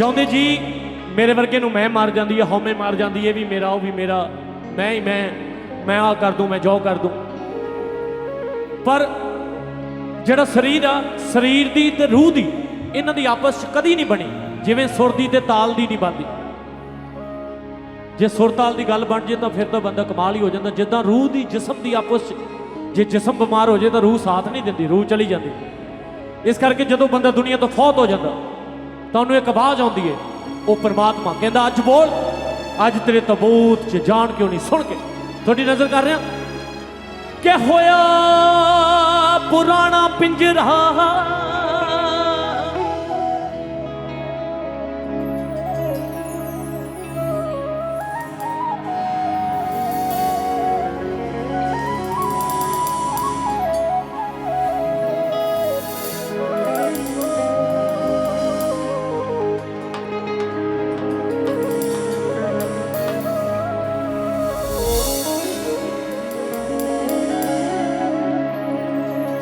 ਚਾਹੁੰਦੇ ਜੀ, ਮੇਰੇ ਵਰਗੇ ਨੂੰ ਮੈਂ ਮਾਰ ਜਾਂਦੀ ਹੈ ਹਉਮੈ ਮਾਰ ਜਾਂਦੀ ਹੈ ਵੀ ਮੇਰਾ ਉਹ, ਵੀ ਮੇਰਾ, ਮੈਂ ਹੀ, ਮੈਂ ਮੈਂ ਆ ਕਰ ਦੂੰ, ਮੈਂ ਜੋ ਕਰ ਦੂੰ। ਪਰ ਜਿਹੜਾ ਸਰੀਰ ਆ, ਸਰੀਰ ਦੀ ਤੇ ਰੂਹ ਦੀ, ਇਹਨਾਂ ਦੀ ਆਪਸ 'ਚ ਕਦੀ ਨਹੀਂ ਬਣੀ, ਜਿਵੇਂ ਸੁਰ ਦੀ ਤੇ ਤਾਲ ਦੀ ਨਹੀਂ ਬਣਦੀ। ਜੇ ਸੁਰ ਤਾਲ ਦੀ ਗੱਲ ਬਣ ਜੇ ਤਾਂ ਫਿਰ ਤਾਂ ਬੰਦਾ ਕਮਾਲ ਹੀ ਹੋ ਜਾਂਦਾ, ਜਿੱਦਾਂ ਰੂਹ ਦੀ ਜਿਸਮ ਦੀ ਆਪਸ 'ਚ, ਜੇ ਜਿਸਮ ਬਿਮਾਰ ਹੋ ਜੇ ਤਾਂ ਰੂਹ ਸਾਥ ਨਹੀਂ ਦਿੰਦੀ, ਰੂਹ ਚਲੀ ਜਾਂਦੀ। ਇਸ ਕਰਕੇ ਜਦੋਂ ਬੰਦਾ ਦੁਨੀਆ ਤੋਂ ਫੌਤ ਹੋ ਜਾਂਦਾ ਤੁਹਾਨੂੰ ਇੱਕ ਆਵਾਜ਼ ਆਉਂਦੀ ਹੈ ਉਹ ਪਰਮਾਤਮਾ ਕਹਿੰਦਾ, ਅੱਜ ਬੋਲ, ਅੱਜ ਤੇਰੇ ਤਬੂਤ 'ਚ ਜਾਣ ਕਿਉਂ ਨਹੀਂ? ਸੁਣ ਕੇ, ਤੁਹਾਡੀ ਨਜ਼ਰ ਕਰ ਰਿਹਾ? ਕਿ ਹੋਇਆ ਪੁਰਾਣਾ ਪਿੰਜਰਾ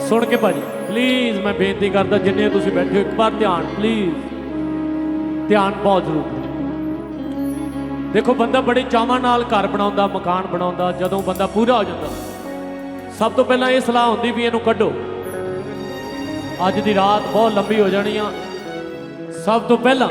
ਸੁਣ ਕੇ ਭਾਜੀ। ਪਲੀਜ਼ ਮੈਂ ਬੇਨਤੀ ਕਰਦਾ, ਜਿੰਨੇ ਤੁਸੀਂ ਬੈਠੇ ਹੋ, ਇੱਕ ਵਾਰ ਧਿਆਨ ਪਲੀਜ਼ ਧਿਆਨ ਬਹੁਤ ਜ਼ਰੂਰੀ ਦੇਖੋ, ਬੰਦਾ ਬੜੇ ਚਾਵਾਂ ਨਾਲ ਘਰ ਬਣਾਉਂਦਾ, ਮਕਾਨ ਬਣਾਉਂਦਾ, ਜਦੋਂ ਬੰਦਾ ਪੂਰਾ ਹੋ ਜਾਂਦਾ। ਸਭ ਤੋਂ ਪਹਿਲਾਂ ਇਹ ਸਲਾਹ ਹੁੰਦੀ ਵੀ ਇਹਨੂੰ ਕੱਢੋ। ਅੱਜ ਦੀ ਰਾਤ ਬਹੁਤ ਲੰਬੀ ਹੋ ਜਾਣੀ ਆ। ਸਭ ਤੋਂ ਪਹਿਲਾਂ